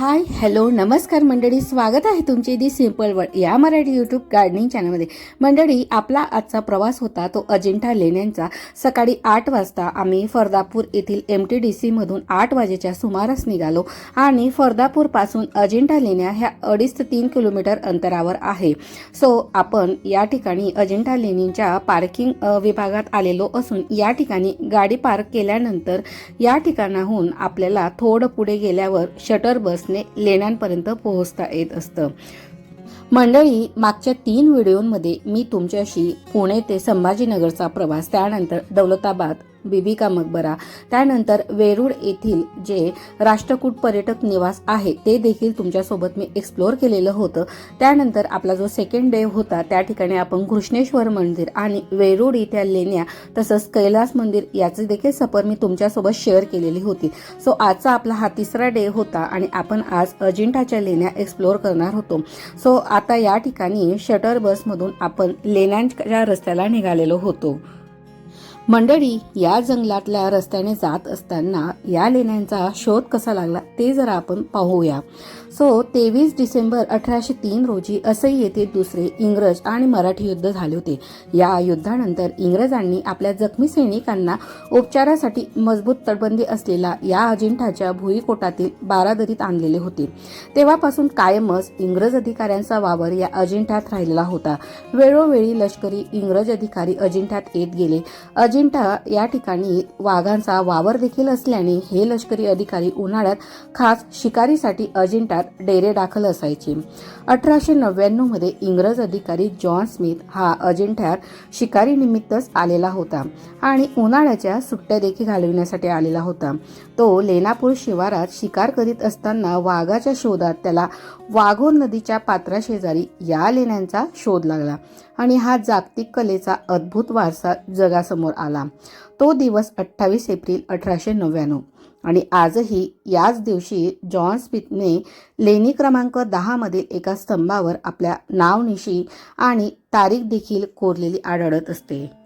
Hi hello नमस्कार मंडळी. स्वागत आहे तुमचे दी सिंपल वर्ड या मराठी यूट्यूब गार्डनिंग चॅनलमध्ये मंडळी आपला आजचा प्रवास होता तो अजिंठा लेण्यांचा. सकाळी आठ वाजता आम्ही फरदापूर येथील एम टी डी सीमधून आठ वाजेच्या सुमारास निघालो आणि फरदापूरपासून अजिंठा लेण्या ह्या अडीच ते तीन किलोमीटर अंतरावर आहे. सो आपण या ठिकाणी अजिंठा लेणींच्या पार्किंग विभागात आलेलो असून या ठिकाणी गाडी पार्क केल्यानंतर या ठिकाणाहून आपल्याला थोडं पुढे गेल्यावर शटर बस बसने लेण्यांपर्यंत पोहोचता येत असतं. मंडळी मागच्या तीन व्हिडिओमध्ये मी तुमच्याशी पुणे ते संभाजीनगरचा प्रवास त्यानंतर दौलताबाद बीबी का मकबरा. त्यानंतर वेरूळ येथील जे राष्ट्रकूट पर्यटक निवास आहे ते देखील तुमच्यासोबत मी एक्सप्लोअर केलेलं होतं. त्यानंतर आपला जो सेकंड डे होता त्या ठिकाणी आपण घृष्णेश्वर मंदिर आणि वेरूळ इथल्या लेण्या तसंच कैलास मंदिर याचे देखील सफर मी तुमच्यासोबत शेअर केलेली होती. सो आजचा आपला हा तिसरा डे होता आणि आपण आज अजिंठाच्या लेण्या एक्सप्लोअर करणार होतो. सो आता या ठिकाणी शटर बसमधून आपण लेण्यांच्या रस्त्याला निघालेलो होतो. मंडळी या जंगलातल्या रस्त्याने जात असताना या लेण्यांचा शोध कसा लागला ते जरा आपण पाहूया. सो तेवीस डिसेंबर अठराशे तीन रोजी असई येथे दुसरे इंग्रज आणि मराठी युद्ध झाले होते. या युद्धानंतर इंग्रजांनी आपल्या जखमी सैनिकांना उपचारासाठी मजबूत तटबंदी असलेला या अजिंठाच्या भुईकोटातील बारादरीत आणलेले होते. तेव्हापासून कायमच इंग्रज अधिकाऱ्यांचा वावर या अजिंठ्यात राहिलेला होता. वेळोवेळी लष्करी इंग्रज अधिकारी अजिंठ्यात येत गेले. अजिंठा या ठिकाणी वाघांचा वावर देखील असल्याने हे लष्करी अधिकारी उन्हाळ्यात खास शिकारीसाठी अजिंठ्यात डेरे दाखल असायचे. अठराशे नव्याण्णवमध्ये इंग्रज अधिकारी जॉन स्मिथ हा अजिंठ्यात शिकारी निमित्तच आलेला होता आणि उन्हाळ्याच्या सुट्ट्या देखील घालविण्यासाठी आलेला होता. तो लेनापूर शिवारात शिकार करीत असताना वाघाच्या शोधात त्याला वाघोर नदीच्या पात्राशेजारी या लेण्यांचा शोध लागला आणि हा जागतिक कलेचा अद्भुत वारसा जगासमोर आला. तो दिवस अठ्ठावीस एप्रिल अठराशे नव्याण्णव. आणि आजही याच दिवशी जॉन स्मिथने लेणी क्रमांक दहामधील एका स्तंभावर आपल्या नावनिशी आणि तारीख देखील कोरलेली आढळत असते.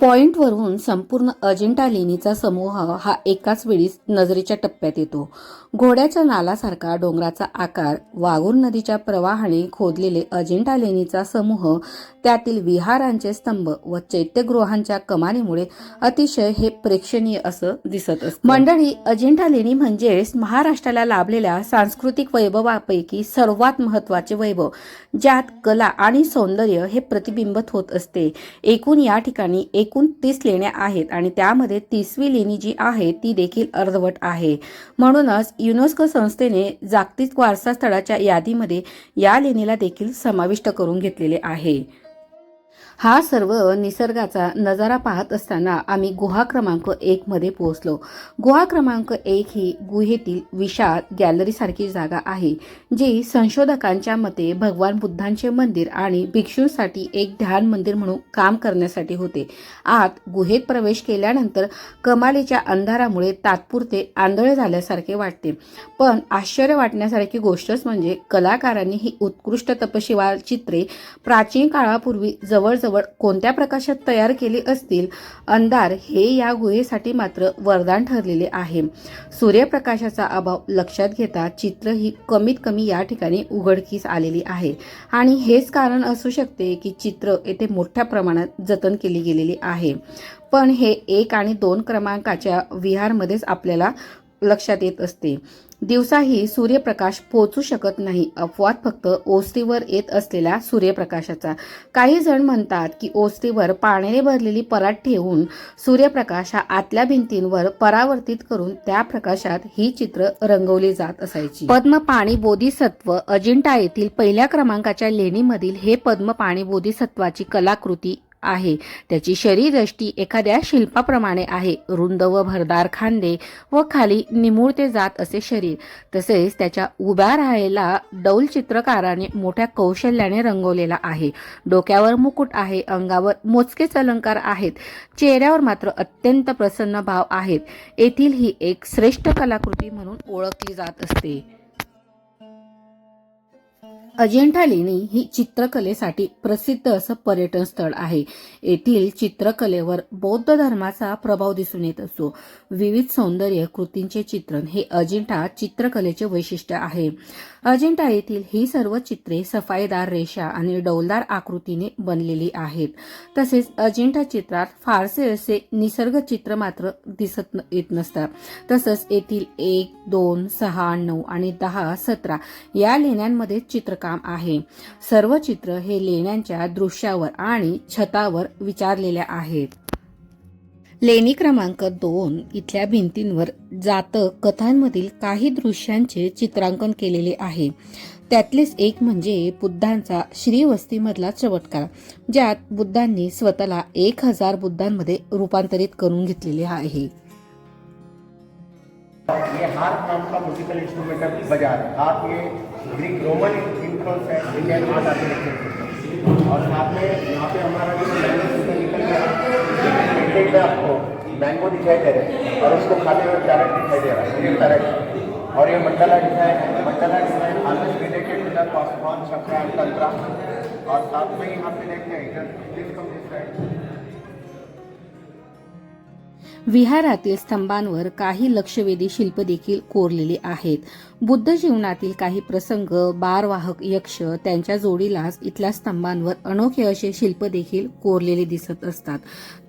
पॉईंटवरून संपूर्ण अजिंठा लेणीचा समूह हा एकाच वेळी नजरेच्या टप्प्यात येतो. घोड्याच्या नालासारखा डोंगराचा आकार वाघूर नदीच्या प्रवाहाने खोदलेले अजिंठा लेणीचा समूह त्यातील विहारांचे स्तंभ व चैत्यगृहांच्या कमानीमुळे अतिशय हे प्रेक्षणीय असं दिसत असतं. मंडळी अजिंठा लेणी म्हणजेच महाराष्ट्राला लाभलेल्या सांस्कृतिक वैभवापैकी सर्वात महत्त्वाचे वैभव ज्यात कला आणि सौंदर्य हे प्रतिबिंबित होत असते. एकूण या ठिकाणी एकूण तीस लेण्या आहेत आणि त्यामध्ये तिसवी लेणी जी आहे ती देखील अर्धवट आहे. म्हणूनच युनेस्को संस्थेने जागतिक वारसा स्थळाच्या यादीमध्ये या लेणीला देखील समाविष्ट करून घेतलेले आहे. हा सर्व निसर्गाचा नजारा पाहत असताना आम्ही गुहा क्रमांक एकमध्ये पोहोचलो. गुहा क्रमांक एक ही गुहेतील विशाल गॅलरीसारखी जागा आहे जी संशोधकांच्या मते भगवान बुद्धांचे मंदिर आणि भिक्षूंसाठी एक ध्यान मंदिर म्हणून काम करण्यासाठी होते. आत गुहेत प्रवेश केल्यानंतर कमालीच्या अंधारामुळे तात्पुरते आंधळे झाल्यासारखे वाटते. पण आश्चर्य वाटण्यासारखी गोष्टच म्हणजे कलाकारांनी ही उत्कृष्ट तपशिवार चित्रे प्राचीन काळापूर्वी जवळजवळ कोणत्या प्रकाशात तयार केली असतील? अंधार हे या गुहेसाठी मात्र वरदान ठरलेले आहे. सूर्यप्रकाशाचा अभाव लक्षात घेता चित्र ही कमीत कमी या ठिकाणी उघडकीस आलेली आहे. आणि हेच कारण असू शकते की चित्र येथे मोठ्या प्रमाणात जतन केली गेलेली आहे. पण हे एक आणि दोन क्रमांकाच्या विहारमध्येच आपल्याला लक्षात येत असते. दिवसाही सूर्यप्रकाश पोचू शकत नाही. अपवाद फक्त ओसरीवर येत असलेल्या सूर्यप्रकाशाचा. काही जण म्हणतात की ओसरीवर पाण्याने भरलेली परात ठेवून सूर्यप्रकाश हा आतल्या भिंतींवर परावर्तित करून त्या प्रकाशात ही चित्र रंगवली जात असायची. पद्म पाणी बोधिसत्व अजिंठा येथील पहिल्या क्रमांकाच्या लेणीमधील हे पद्म पाणी बोधिसत्वाची कलाकृती आहे. त्याची शरीरष्टी एखाद्या शिल्पाप्रमाणे आहे. रुंद व भरदार खांदे व खाली निमुळते जात असे शरीर. तसेच त्याच्या उभ्या राहायला डौल चित्रकाराने मोठ्या कौशल्याने रंगवलेला आहे. डोक्यावर मुकुट आहे. अंगावर मोजकेच अलंकार आहेत. चेहऱ्यावर मात्र अत्यंत प्रसन्न भाव आहेत. येथील ही एक श्रेष्ठ कलाकृती म्हणून ओळखली जात असते. अजिंठा लेणी ही चित्रकलेसाठी प्रसिद्ध असं पर्यटन स्थळ आहे. येथील चित्रकलेवर बौद्ध धर्माचा प्रभाव दिसून येत असतो. विविध सौंदर्य कृतींचे चित्रण हे अजिंठा चित्रकलेचे वैशिष्ट्य आहे. अजिंठा येथील ही सर्व चित्रे सफाईदार रेषा आणि डौलदार आकृतीने बनलेली आहेत. तसेच अजिंठा चित्रात फारसे असे निसर्ग चित्र मात्र दिसत न- येत नसतात. तसंच येथील एक दोन सहा नऊ आणि दहा सतरा या लेण्यांमध्ये चित्रकाम आहे. सर्व चित्र हे लेण्यांच्या दृश्यावर आणि छतावर विचारलेल्या आहेत. लेणी क्रमांक दोन इथल्या भिंतींवर जातक कथांमधील काही दृश्यांचे चित्रांकन केलेले आहे. त्यातलेच एक म्हणजे बुद्धांचा श्रीवस्तीमधला चमत्कार ज्यात बुद्धांनी स्वतःला एक हजार बुद्धांमध्ये रूपांतरित करून घेतलेले आहे. ये हार्प नाम का म्यूजिकल इंस्ट्रूमेंट है। बजार हार्प ये ग्रीक रोमन इन्फ्लुएंस है इंडिया के बाद हैं। और साथ में यहाँ पे हमारा जो मैंगो निकल गया पेंटिंग में आपको मैंगो दिखाई दे रहे हैं और उसको खाते हुए कैरेट दिखाई दे रहा है। ये कैरेट और ये मंडला डिज़ाइन है। Mandala design always related to the cosmos chakra tantra और साथ में यहाँ पे देखते हैं। इधर विहारातील स्तंभांवर काही लक्षवेधी शिल्प देखील कोरलेली आहेत. बुद्ध जीवनातील काही प्रसंग बारवाहक यक्ष त्यांच्या जोडीलाच इथल्या स्तंभांवर अनोखे असे शिल्प देखील कोरलेले दिसत असतात.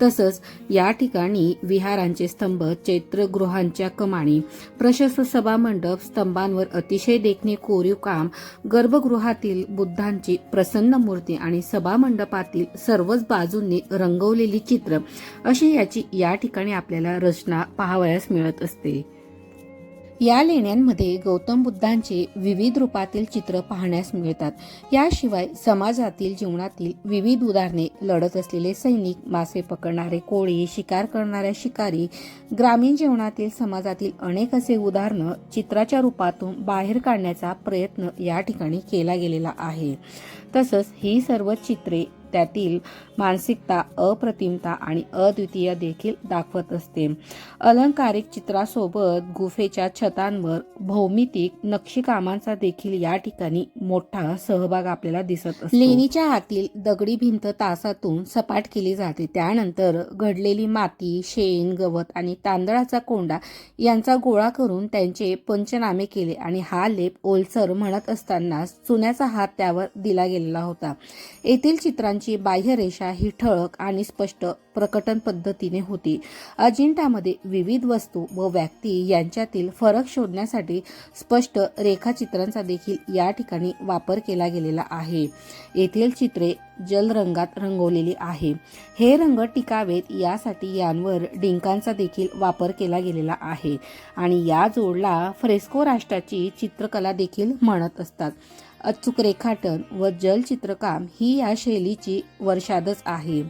तसंच या ठिकाणी विहारांचे स्तंभ चैत्रगृहांच्या कमाणी प्रशस्त सभामंडप स्तंभांवर अतिशय देखणे कोरीव काम गर्भगृहातील बुद्धांची प्रसन्न मूर्ती आणि सभामंडपातील सर्वच बाजूंनी रंगवलेली चित्र अशी याची या ठिकाणी आपल्याला रचना पाहावयास मिळत असते. या लेण्यांमध्ये गौतम बुद्धांचे विविध रूपातील चित्र पाहण्यास मिळतात. याशिवाय समाजातील जीवनातील विविध उदाहरणे लढत असलेले सैनिक मासे पकडणारे कोळी शिकार करणाऱ्या शिकारी ग्रामीण जीवनातील समाजातील अनेक असे उदाहरणं चित्राच्या रूपातून बाहेर काढण्याचा प्रयत्न या ठिकाणी केला गेलेला आहे. तसंच ही सर्व चित्रे त्यातील मानसिकता अप्रतिमता आणि अद्वितीय देखील दाखवत असते. अलंकारिक चित्रासोबत गुफेच्या छतांवर भौमितिक नक्षीकामांचा देखील या ठिकाणी मोठा सहभाग आपल्याला दिसत लेणीच्या आतील दगडी भिंत तासातून सपाट केली जाते. त्यानंतर घडलेली माती शेण गवत आणि तांदळाचा कोंडा यांचा गोळा करून त्यांचे पंचनामे केले आणि हा लेप ओलसर म्हणत असताना चुन्याचा हात त्यावर दिला गेलेला होता. येथील चित्रांची बाह्यरेषा ही ठळक आणि स्पष्ट प्रकटन पद्धतीने होती. अजिंठामध्ये विविध वस्तू व व्यक्ती यांच्यातील फरक शोधण्यासाठी स्पष्ट रेखाचित्रांचा देखील या ठिकाणी वापर केला गेलेला आहे. येथील चित्रे जलरंगात रंगवलेली आहे. हे रंग टिकावेत यासाठी यांवर डिंकांचा देखील वापर केला गेलेला आहे आणि या जोडला फ्रेस्को राष्ट्राची चित्रकला देखील म्हणत असतात. अचूक रेखाटन व जलचित्रकाम ही या शैलीची वर्षादच आहे.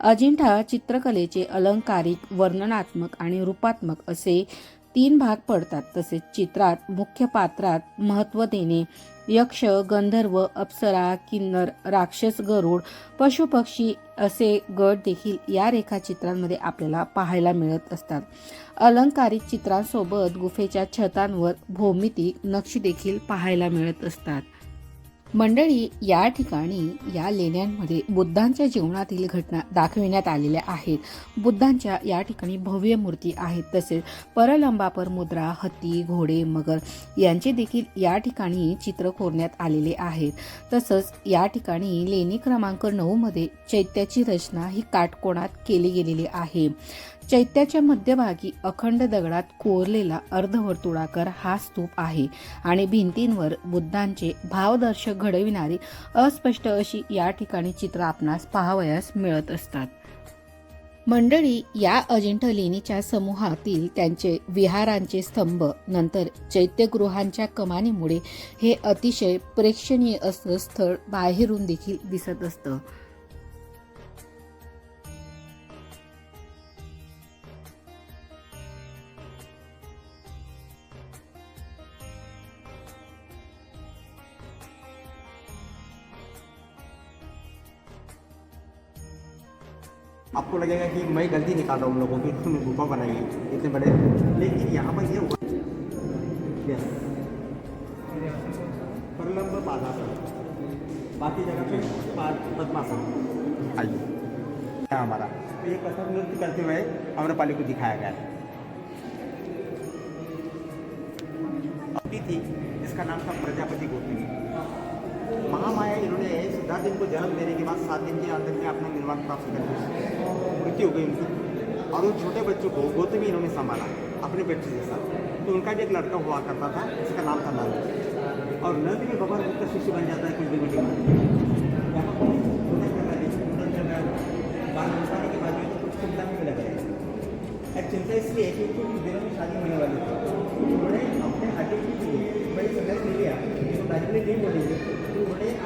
अजिंठा चित्रकलेचे अलंकारिक वर्णनात्मक आणि रूपात्मक असे तीन भाग पडतात. तसेच चित्रात मुख्य पात्रात महत्त्व देणे यक्ष गंधर्व अप्सरा किन्नर राक्षस गरुड पशुपक्षी असे गट देखील या रेखाचित्रांमध्ये आपल्याला पाहायला मिळत असतात. अलंकारिक चित्रांसोबत गुफेच्या छतांवर भौमितिक नक्षी देखील पाहायला मिळत असतात. मंडळी या ठिकाणी या लेण्यांमध्ये बुद्धांच्या जीवनातील घटना दाखविण्यात आलेल्या आहेत. बुद्धांच्या या ठिकाणी भव्य मूर्ती आहेत. तसेच परलंबापर मुद्रा हत्ती घोडे मगर यांचे देखील या ठिकाणी चित्र कोरण्यात आलेले आहेत. तसंच या ठिकाणी लेणी क्रमांक नऊमध्ये चैत्याची रचना ही काटकोणात केली गेलेली आहे. चैत्याच्या मध्यभागी अखंड दगडात कोरलेला अर्धवर्तुळाकार हा स्तूप आहे आणि भिंतींवर बुद्धांचे भावदर्शक घडविणारी अस्पष्ट अशी या ठिकाणी चित्र आपणास पाहावयास मिळत असतात. मंडळी या अजिंठा लेणीच्या समूहातील त्यांचे विहारांचे स्तंभ नंतर चैत्यगृहांच्या कमानीमुळे हे अतिशय प्रेक्षणीय असं स्थळ बाहेरून देखील दिसत असतं. आपको लगेगा कि मैं गलती निकाल रहा हूँ उन लोगों की तुमने गुफा बनाई है इतने बड़े। लेकिन यहाँ पर ये. प्रलंब पादासन बाकी जगह पे पद्मासन आइए। है हमारा? तो ये कसरत नृत्य करते हुए अम्रपाली को दिखाया गया है। थी जिसका नाम था प्रजापति गोपिनी महामाया इन्होंने सिद्धार्थ इनको जन्म देने के बाद सात दिन के अंदर में अपना निर्वाण प्राप्त कर मृत्यु हो गई उनकी और उन छोटे बच्चों को गौतमी इन्होंने संभाला अपने बच्चे के साथ तो उनका भी एक लड़का हुआ करता था जिसका नाम था नंद और नंद भी भगवान बुद्ध का शिष्य बन जाता है कुछ दिन हैं, बाल के बाद में तो चिंता इसलिए कि दिनों में शादी होने वाली थी उन्होंने अपने आइडेंटिटी के बड़ी संघर्ष ले लिया तो दादी नहीं बोलेंगे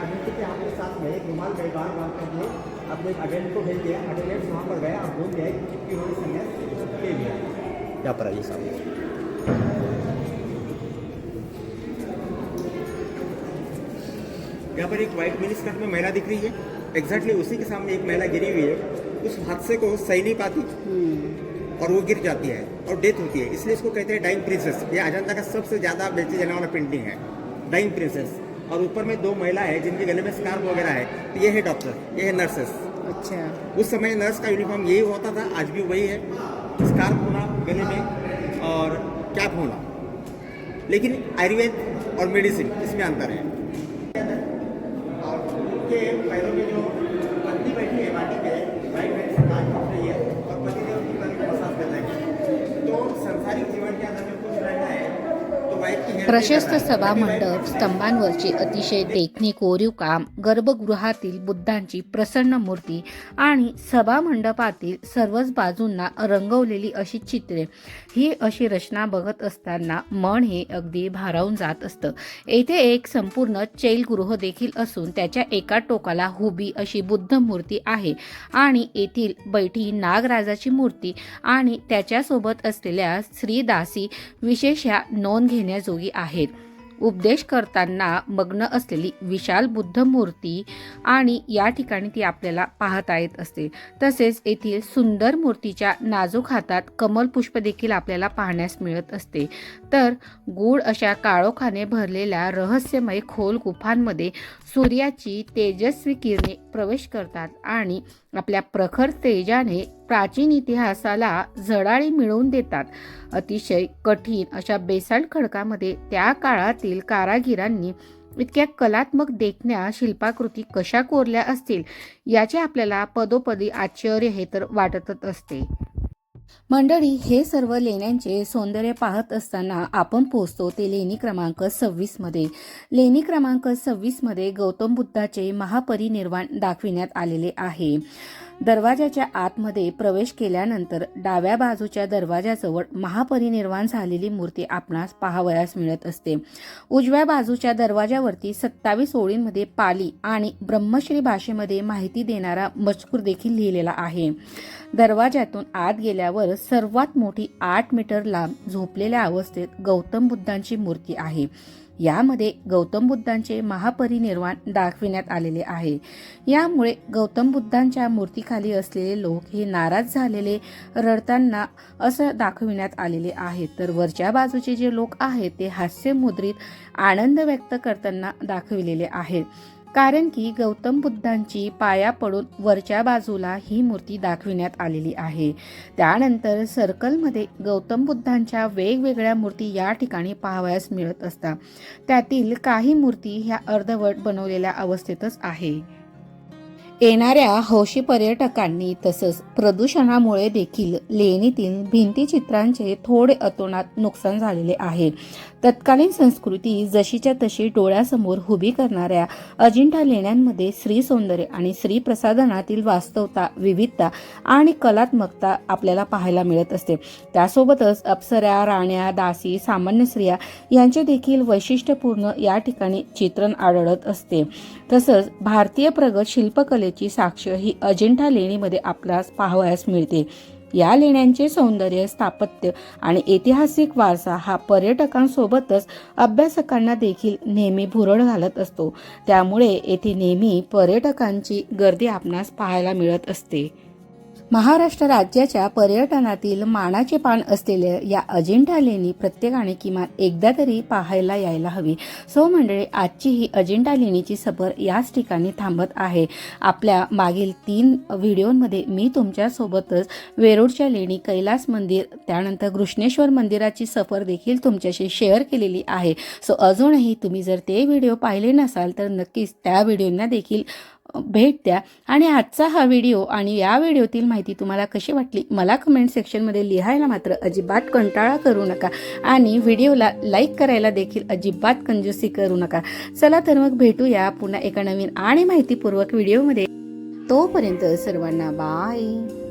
तो उन्होंने आइडेंटिटी के आपके साथ में एक रुमाल व्यवहार बाँध करके अपने अटेंडेंट को भेज दिया। अटेंडेंट वहाँ पर गया और बोल दिया कि उन्होंने संन्यास ले लिया यहाँ पर आइए साहब? यहाँ पर एक व्हाइट मिनी स्कर्ट में महिला दिख रही है। एग्जैक्टली उसी के सामने एक महिला गिरी हुई है। उस हादसे को सही नहीं पाती। और वो गिर जाती है और डेथ होती है। इसलिए इसको कहते हैं डाइंग प्रिंसेस ये अजंता का सबसे ज़्यादा बेची जाने वाला पेंटिंग है। डाइंग प्रिंसेस और ऊपर में दो महिला है जिनके गले में स्कार्फ वगैरह है। तो ये है डॉक्टर ये है नर्सेस अच्छा। उस समय नर्स का यूनिफॉर्म यही होता था आज भी वही है। स्कार्फ होना गले में और कैप होना। लेकिन आयुर्वेद और मेडिसिन इसमें अंतर है। और उनके पैरों में प्रशस्त सभा मंडप स्तंभांवरचे अतिशय देखणी कोरीव काम गर्भगृहातील बुद्धांची प्रसन्न मूर्ती आणि सभा मंडपातील सर्वच बाजूंना रंगवलेली अशी चित्रे. ही अशी रचना बघत असताना मन हे अगदी भारावून जात असतं. येथे एक संपूर्ण चैलगृह देखील असून त्याच्या एका टोकाला हुबी अशी बुद्ध मूर्ती आहे आणि येथील बैठी नागराजाची मूर्ती आणि त्याच्यासोबत असलेल्या श्रीदासी विशेष ह्या नोंद घेण्याजोगी आहेत. उपदेश करताना मग्न असलेली विशाल बुद्ध मूर्ती आणि या ठिकाणी ती आपल्याला पाहता येत असते. तसेच येथील सुंदर मूर्तीच्या नाजूक हातात कमल पुष्प देखील आपल्याला पाहण्यास मिळत असते. तर गूढ अशा काळोखाने भरलेल्या रहस्यमय खोल गुफांमध्ये सूर्याची तेजस्वी किरणे प्रवेश करतात आणि आपल्या प्रखर तेजाने प्राचीन इतिहासाला झडाळी मिळवून देतात. अतिशय कठीण अशा बेसाल्ट खडकामध्ये त्या काळातील कारागिरांनी इतक्या कलात्मक देखण्या शिल्पाकृती कशा कोरल्या असतील याचे आपल्याला पदोपदी आश्चर्य हे तर वाटतच असते. मंडळी हे सर्व लेण्यांचे सौंदर्य पाहत असताना आपण पोहोचतो ते लेणी क्रमांक सव्वीसमध्ये लेणी क्रमांक सव्वीसमध्ये गौतम बुद्धाचे महापरिनिर्वाण दाखविण्यात आलेले आहे. दरवाजाच्या आतमध्ये प्रवेश केल्यानंतर डाव्या बाजूच्या दरवाजाजवळ महापरिनिर्वाण झालेली मूर्ती आपणास पाहावयास मिळत असते. उजव्या बाजूच्या दरवाजावरती सत्तावीस ओळींमध्ये पाली आणि ब्रह्मश्री भाषेमध्ये माहिती देणारा मजकूर देखील लिहिलेला आहे. दरवाजातून आत गेल्यावर सर्वात मोठी आठ मीटर लांब झोपलेल्या अवस्थेत गौतम बुद्धांची मूर्ती आहे. यामध्ये गौतम बुद्धांचे महापरिनिर्वाण दाखविण्यात आलेले आहे. यामुळे गौतम बुद्धांच्या मूर्तीखाली असलेले लोक हे नाराज झालेले रडताना असं दाखविण्यात आलेले आहे. तर वरच्या बाजूचे जे लोक आहेत ते हास्यमुद्रित आनंद व्यक्त करताना दाखविलेले आहेत. कारण की गौतम बुद्धांची पाया पडून वरच्या बाजूला ही मूर्ती दाखविण्यात आलेली आहे. त्यानंतर सर्कलमध्ये गौतम बुद्धांच्या वेगवेगळ्या मूर्ती या ठिकाणी पाहावयास मिळत असतात. त्यातील काही मूर्ती ह्या अर्धवट बनवलेल्या अवस्थेतच आहे. येणाऱ्या हौशी पर्यटकांनी तसंच प्रदूषणामुळे देखील लेणीतील भिंतीचित्रांचे थोडे अतोनात नुकसान झालेले आहे. तत्कालीन संस्कृती जशीच्या तशी डोळ्यासमोर उभी करणाऱ्या अजिंठा लेण्यांमध्ये स्त्री सौंदर्य आणि स्त्री प्रसाधनातील वास्तवता विविधता आणि कलात्मकता आपल्याला पाहायला मिळत असते. त्यासोबतच अप्सऱ्या राण्या दासी सामान्य स्त्रिया यांचे देखील वैशिष्ट्यपूर्ण या ठिकाणी चित्रण आढळत असते. तसंच भारतीय प्रगत शिल्पकलेची साक्ष ही अजिंठा लेणीमध्ये आपल्यास पाहावयास मिळते. या लेण्यांचे सौंदर्य स्थापत्य आणि ऐतिहासिक वारसा हा पर्यटकांसोबतच अभ्यासकांना देखील नेहमी भुरळ घालत असतो. त्यामुळे येथे नेहमी पर्यटकांची गर्दी आपणास पाहायला मिळत असते. महाराष्ट्र राज्याच्या पर्यटनातील मानाचे पान असलेल्या या अजिंठा लेणी प्रत्येकाने किमान एकदा तरी पाहायला यायला हवी. सो मंडळी आजची ही अजिंठा लेणीची सफर याच ठिकाणी थांबत आहे. आपल्या मागील तीन व्हिडिओमध्ये मी तुमच्यासोबतच वेरूळच्या लेणी कैलास मंदिर त्यानंतर घृष्णेश्वर मंदिराची सफर देखील तुमच्याशी शेअर केलेली आहे. सो अजूनही तुम्ही जर ते व्हिडिओ पाहिले नसाल तर नक्कीच त्या व्हिडिओंना देखील भेट द्या. आणि आजचा हा व्हिडिओ आणि या व्हिडिओतील माहिती तुम्हाला कशी वाटली मला कमेंट सेक्शनमध्ये लिहायला मात्र अजिबात कंटाळा करू नका. आणि व्हिडिओला लाईक करायला देखील अजिबात कंजूसी करू नका. चला तर मग भेटूया पुन्हा एका नवीन आणि माहितीपूर्वक व्हिडिओमध्ये. तोपर्यंत सर्वांना बाय